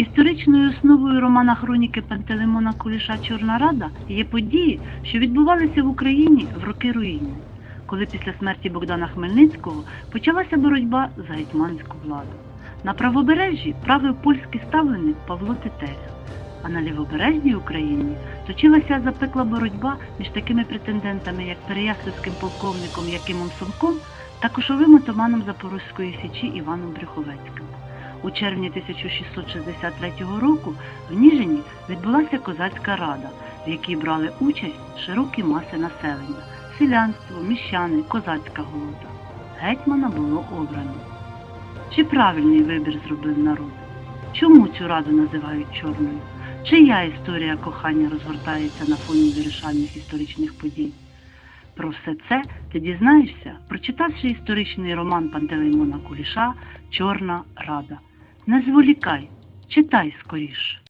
Історичною основою романа хроніки Пантелеймона Куліша Чорна Рада є події, що відбувалися в Україні в роки руїни, коли після смерті Богдана Хмельницького почалася боротьба за гетьманську владу. На правобережжі правив польський ставленик Павло Тетеря, а на лівобережній Україні точилася запекла боротьба між такими претендентами, як переяславським полковником Якимом Сомком та кошовим отаманом Запорозької січі Іваном Брюховецьким. У червні 1663 року в Ніжині відбулася козацька рада, в якій брали участь широкі маси населення селянство, міщани, козацька голода. Гетьмана було обрано. Чи правильний вибір зробив народ? Чому цю раду називають чорною? Чия історія кохання розгортається на фоні вирішальних історичних подій? Про все це ти дізнаєшся, прочитавши історичний роман Пантелеймона Куліша Чорна Рада. Не зволікай, читай скоріш.